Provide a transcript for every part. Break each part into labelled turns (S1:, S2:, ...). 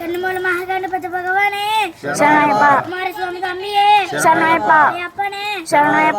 S1: கண்ணு மூலமாக
S2: கண்டுபட்ட
S1: பகவானே. சரணாயப்பா.
S2: குமாரசுவாமி
S1: தம்பியே.
S2: சரணாயப்பா.
S3: அப்பனே. சரணாயப்பா.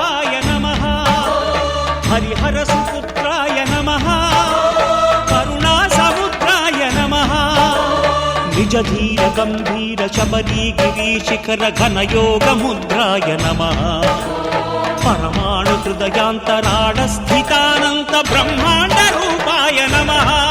S3: నిజధీర గంభీర శబరీ గిరి శిఖర ఘన యోగ ముద్రాయ నమ. పరమాణు హృదయాంతరాడ స్థితానంత బ్రహ్మాండ రూపాయ నమః.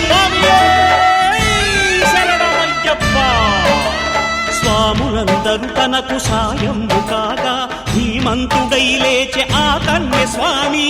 S3: తనకు సాయము కాగా ధీమంతుడై లేచే ఆ కన్య స్వామి.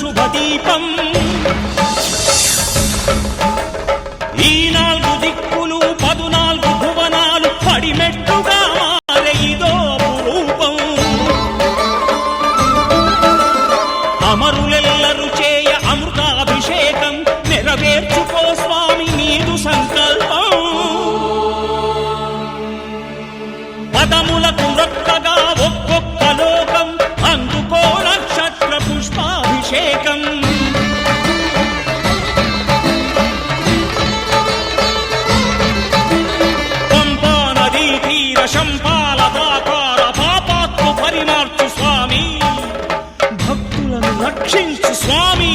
S3: శుభదీపం అభిషేకం. పంపా నదీ తీర శంపాల దాకార పాపాత్ము పరిమార్చు స్వామి. భక్తులను రక్షించు స్వామి.